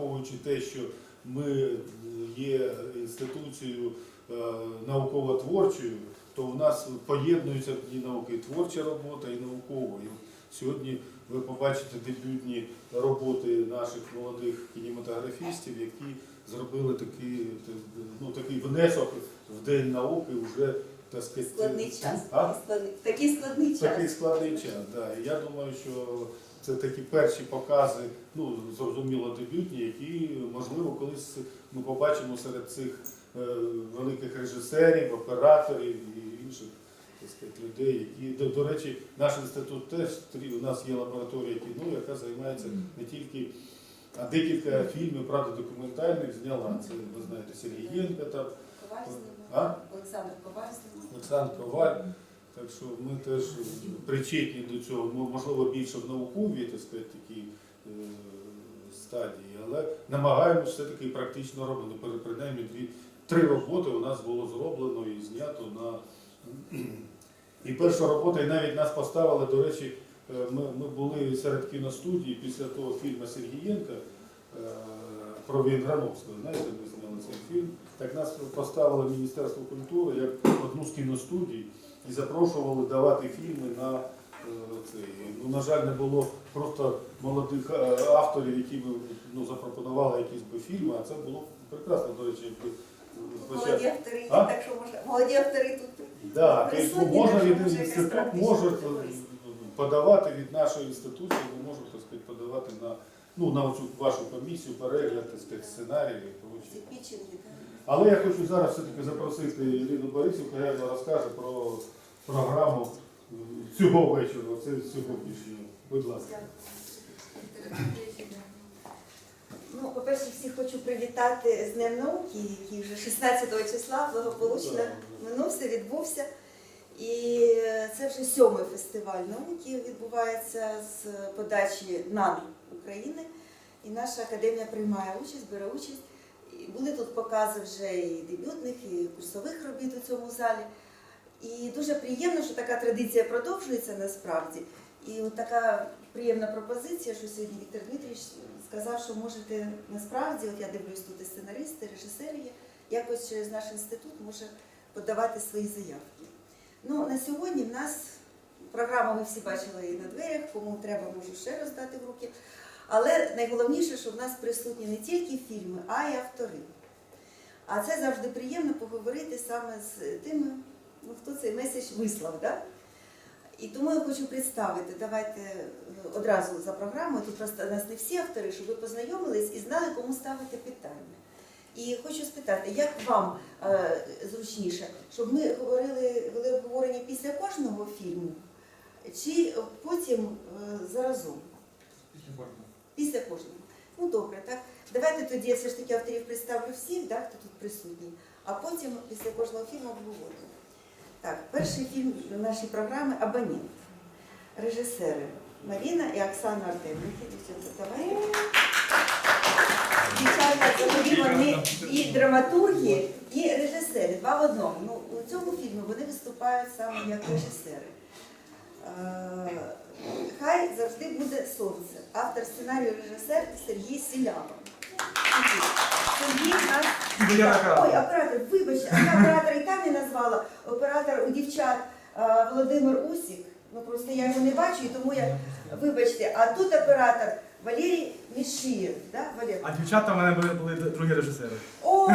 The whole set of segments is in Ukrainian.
враховуючи те, що ми є інституцією е, науково-творчою, то в нас поєднуються і науки, і творча робота, і наукова. І сьогодні ви побачите дебютні роботи наших молодих кінематографістів, які зробили такий, ну, такий внесок в День науки вже так сказати, Складний час. А? Складний- Такий складний Такий час. складний час, да. І я думаю, що це такі перші покази, ну зрозуміло, дебютні, які можливо колись ми побачимо серед цих е, великих режисерів, операторів і інших так сказати, людей, які до, до речі, наш інститут теж у нас є лабораторія кіно, яка займається не тільки. А декілька фільмів, правда, документальних зняла. Це ви знаєте, Сергієнка там, Коваль знімав. Олександр Коваль знімав. Олександр Коваль. Так що ми теж причетні до цього, Мо- можливо, більше в науковій так сказати, такій е, стадії, але намагаємося все-таки практично робити. Принаймні дві, три роботи у нас було зроблено і знято на. І перша робота, і навіть нас поставили, до речі, е, ми, ми були серед кіностудій після того фільму Сергієнка е, про Вінграновського. Знаєте, ми зняли цей фільм. Так нас поставило Міністерство культури як одну з кіностудій і запрошували давати фільми на е, цей. Ну, на жаль, не було просто молодих е, авторів, які б ну, запропонували якісь би фільми, а це було прекрасно, до речі, якби е, Молоді автори А? так що можна. Молоді автори тут. Да, тобто Присутні, можна від інститут може подавати від нашої інституції, ми можемо так сказати, подавати на ну на вашу комісію, перегляд так сказати, сценарії і Ці прочее. пічинги. так. Але я хочу зараз все-таки запросити Ірину Борисівну, хай вона розкаже про програму цього вечора, це сьогоднішнього. Будь ласка. Ну, по-перше, всіх хочу привітати з Днем науки, який вже 16 числа благополучно минувся, відбувся. І це вже сьомий фестиваль науки відбувається з подачі НАН України. І наша академія приймає участь, бере участь. І були покази вже і дебютних, і курсових робіт у цьому залі. І дуже приємно, що така традиція продовжується насправді. І от така приємна пропозиція, що сьогодні Віктор Дмитрійович сказав, що можете насправді, от я дивлюсь, тут і сценаристи, режисери є, якось через наш інститут може подавати свої заявки. Ну, на сьогодні в нас програму ви всі бачили і на дверях, кому треба, можу ще роздати в руки. Але найголовніше, що в нас присутні не тільки фільми, а й автори. А це завжди приємно поговорити саме з тими, ну, хто цей меседж вислав. Да? І тому я хочу представити, давайте е, одразу за програмою, тут просто нас не всі автори, щоб ви познайомились і знали, кому ставити питання. І хочу спитати, як вам е, зручніше, щоб ми говорили, вели обговорення після кожного фільму, чи потім е, заразом? Після кожного. Ну добре, так. Давайте тоді я все ж таки авторів представлю всіх, да, хто тут присутній, а потім після кожного фільму обговоримо. Так, перший фільм нашої програми Абонент. Режисери Маріна і Оксана Артемники. Дівчата, давай. Дівчата, вони і драматурги, і режисери. Два в одному. Ну, у цьому фільмі вони виступають саме як режисери. Е, Хай завжди буде сонце. Автор сценарію режисер Сергій Сілява. Нас Ой, оператор, вибачте, а я оператора і там не назвала. Оператор у дівчат Володимир Усік. Ну просто я його не бачу, і тому я вибачте. А тут оператор Валерій Мішієв. Да, Валер? А дівчата в мене були, були другі режисери. О,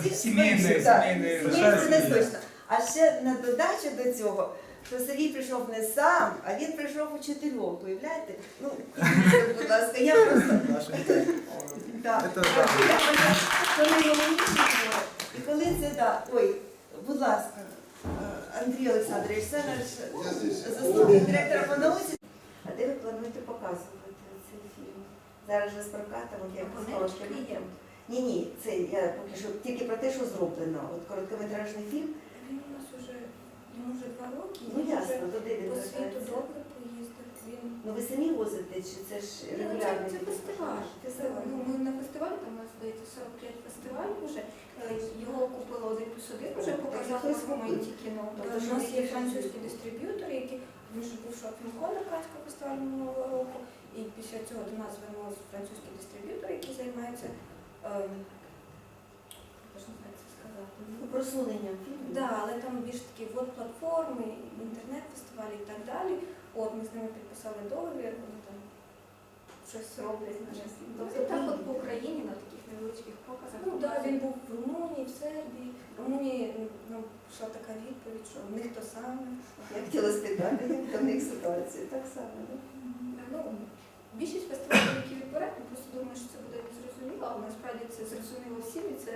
всі, сімейний, Сімейний це не точно. А ще на додачу до цього, що Сергій прийшов не сам, а він прийшов у чотирьох, уявляєте? Ну, будь ласка, я просто Так. Да. І коли це да, ой, будь ласка, Андрій Олександрович, це наш заступник директора по науці. А де ви плануєте показувати цей фільм? Зараз же з прокатом, як з хорошим. Ні, ні, це я поки що тільки про те, що зроблено. От короткометражний фільм. Він у нас уже йому вже два роки. Ну він ясно, вже він по світу добре поїздив. Він Ну ви самі возите, чи це ж Ну, це, регулярний? це фестиваль. Фестиваль. ну, ми на фестивалі, там у нас здається 45 фестивалів вже. Е, Його купили один плюс один, вже показали в моменті кіно. Тобто, У нас є французькі дистриб'ютори, які він же був шопінг-кон Канського фестивалю минулого року. І після цього до нас звернулися французькі дистриб'ютори, займаються. ем, я ж не знаю, як це сказати. Ну, Просуненням фільму. Да, але там більш такі вот платформи, інтернет-фестивалі і так далі. От ми з ними підписали договір, вони там щось роблять нами. Тобто так от по Україні на таких невеличких показах. Ну так, він був в Румунії, в Сербії. В Румунії ну, прийшла така відповідь, що в них то саме. Я хотіла спитати, як до них ситуація. Так само, да? Ну, більшість фестивалів, які відбирають, ми просто думаємо, що це буде незрозуміло, але насправді це зрозуміло всім, і це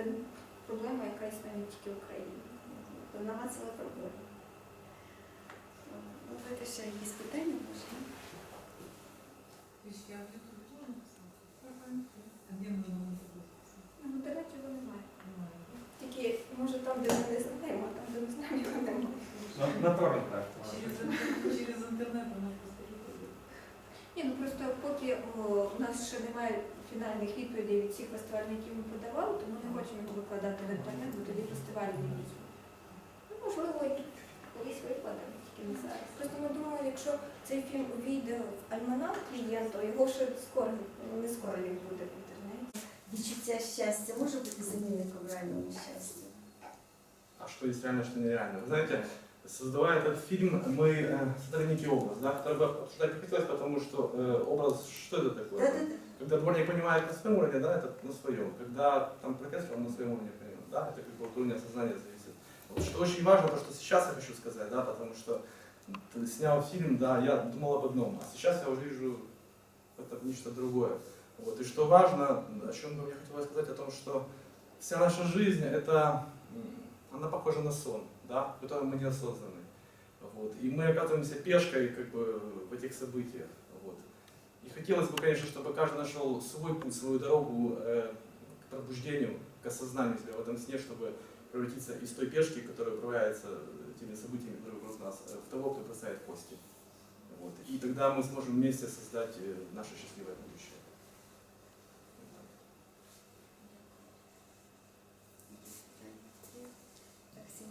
проблема, яка існує не тільки в Україні. То намацала проблема. Ну, давайте ще якісь питання може? Ну, В інтернеті його немає. Тільки, може, там, де ми не знаємо, а там, де ми знаємо, його немає. На, на торрентах. Через интернет она просто Ні, ну просто поки о, у нас ще немає фінальних відповідей від всіх фестивалів, які ми подавали, тому не хочемо його викладати в інтернет, бо тоді фестивалі не візьмуть. Ну, можливо, і колись викладемо, тільки не зараз. Просто ми думали, якщо цей фільм увійде в альманах клієнта, його ще скоро, не скоро він буде в інтернеті. Відчуття щастя може бути замінником реальному щастю? А что есть реально, что нереально? Вы знаете, создавая этот фильм, мы э, создали некий образ, да, который бы обсуждать не хотелось, потому что э, образ, что это такое? Когда дворник понимает на своем уровне, да, это на своем. Когда там профессор, он на своем уровне понимает, да, это как бы от уровня сознания зависит. Вот что очень важно, то, что сейчас я хочу сказать, да, потому что ты снял фильм, да, я думал об одном, а сейчас я уже вижу это нечто другое. Вот. И что важно, о чем бы мне хотелось сказать, о том, что вся наша жизнь, это, она похожа на сон, да, в котором мы не осознаны. Вот. И мы оказываемся пешкой как бы, в этих событиях. И хотелось бы, конечно, чтобы каждый нашел свой путь, свою дорогу э, к пробуждению, к осознанию себя в этом сне, чтобы превратиться из той пешки, которая управляется теми событиями, которые вокруг нас, э, в того, кто бросает кости. Вот. И тогда мы сможем вместе создать э, наше счастливое будущее.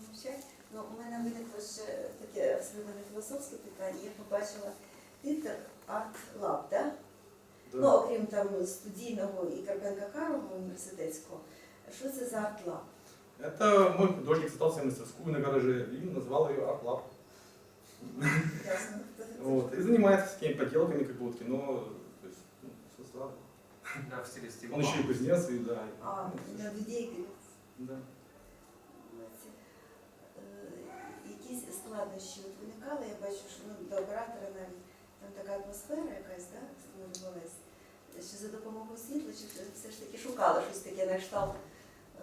Мовчать. Ну, у мене виникло ще таке абсолютно філософське питання. Я побачила титр Арт Лаб, да? Ну, окрім там студійного і Карпенка Карого університетського. Що це за арт лаб? Это мой художник создал себе мастерскую на гараже и назвал ее Art Lab. Ясно. Хто це? Вот. И занимается такими поделками, как бы вот кино, то есть, ну, создал. Да, в стиле Стива Он еще и кузнец, и да. А, ну, на людей да. Ці, е, якісь складнощі от виникали, я бачу, що ну, до оператора навіть там така атмосфера якась, да, створювалась, що за допомогою світла, чи все- все ж таки шукала щось таке на кшталт,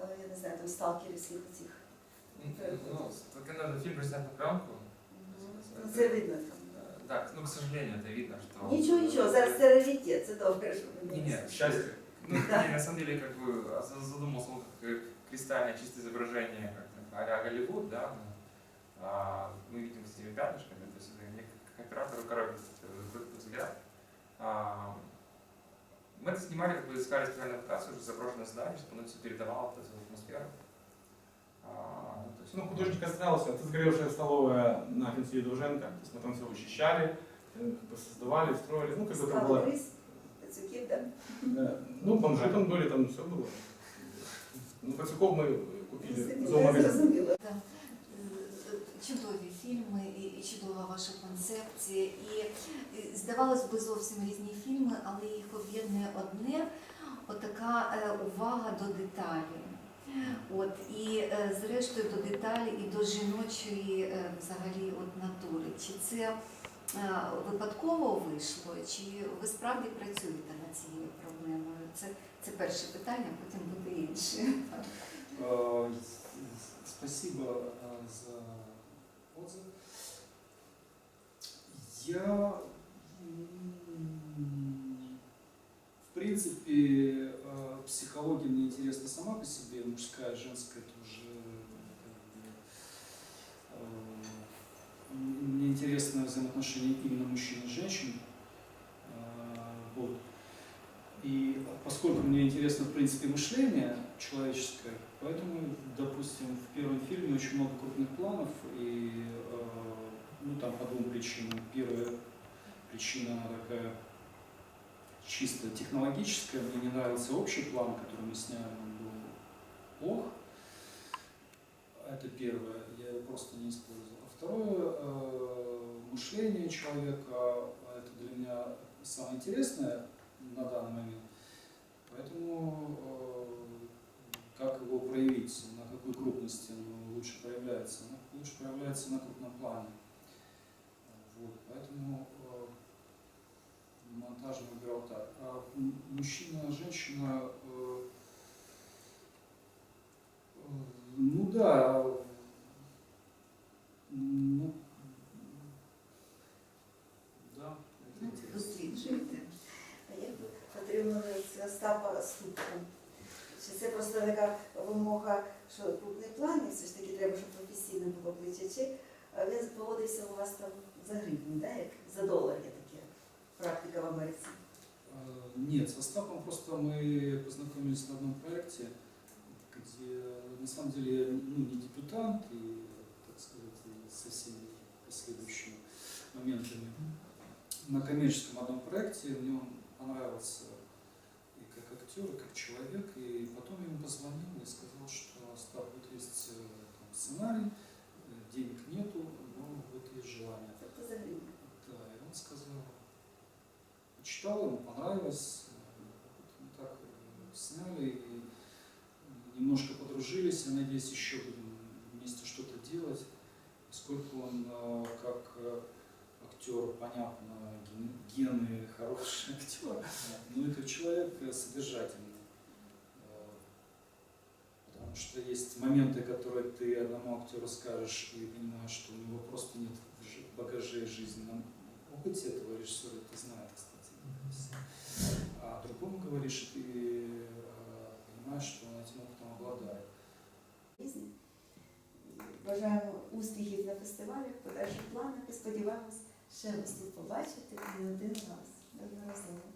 е, я не знаю, там сталкерівських оцих. Ну, только надо фильм представить на пленку. Ну, це видно там. Э, Так, ну, к сожалению, это видно, что... Нічого, нічого, зараз це раритет, це добре, що ви Не, нет, счастье. Ну, не, на самом деле, как бы а, за- задумался, вот как э, кристальное чистое изображение, как а Голливуд, да, ну, а, мы видим с этими пятнышками, то есть это мне как оператору коробит э, Взгляд. А, мы это снимали, как бы искали специальную локацию, уже заброшенное здание, чтобы оно все передавало вот эту атмосферу. А, ну, то есть, Ну, художник остался, это сгоревшая столовая на Конституции Довженко. То есть мы там все вычищали, э, как бы создавали, строили. Ну, как бы это Склад было... э, Ну, бомжи там были, там все было. Ну, Пацюков мы купили зрозуміла. Е, Чудові фільми і чудова ваша концепція. І, здавалось би зовсім різні фільми, але їх об'єднує одне отака е, увага до деталі. От і е, зрештою до деталі і до жіночої е, взагалі от натури. Чи це випадково вийшло, чи ви справді працюєте над цією проблемою? Це, це перше питання, потім буде інше. Спасибо за отзыв. Я, в принципе, э, психология мне интересна сама по себе, мужская, женская как бы, э, Мне интересно взаимоотношения именно мужчин и женщин. Э, Вот. И поскольку мне интересно, в принципе, мышление человеческое, поэтому, допустим, в первом фильме очень много крупных планов, и э, ну, там по двум причинам. Первая причина она такая чисто технологическое. Мне не нравился общий план, который мы сняли, он был плох. Это первое, я его просто не использовал. А второе, э, мышление человека, а это для меня самое интересное на данный момент. Поэтому э, как его проявить, на какой крупности он лучше проявляется? Ну, лучше проявляется на крупном плане. Вот, поэтому э, монтаж выбирал так. А мужчина, женщина, э, ну да, ну, Чи це просто така вимога, що крупний план, і все ж таки треба, щоб професійно було? Чи е, він поводився у вас там за гривню, да? як за долар є таке практика в Америці? Э, Нет, с Остапом просто мы познакомились на одном проекте, где на самом деле я ну, не дебютант и, так сказать, со всеми последующими моментами. На коммерческом одном проекте мне он понравился и как человек, и потом я ему позвонил и сказал, что Остап, вот есть э, там, сценарий, э, денег нету, но вот есть желание. За. Да, и он сказал, почитал, ему понравилось, э, вот мы так сняли и немножко подружились, я надеюсь, еще будем вместе что-то делать, поскольку он как актер, понятно, ген- гены хороший актер, но это человек э, содержательный. Э, Потому что есть моменты, которые ты одному актеру скажешь и понимаешь, что у него просто нет в жи- багажей жизненном опыте этого режиссера, это знает, кстати. А другому говоришь, и ты э, понимаешь, что он этим опытом обладает. Різні. Бажаємо успіхів на фестивалях, подальших планах і сподіваємось Ще вас тут побачити не один раз. Неодноразово.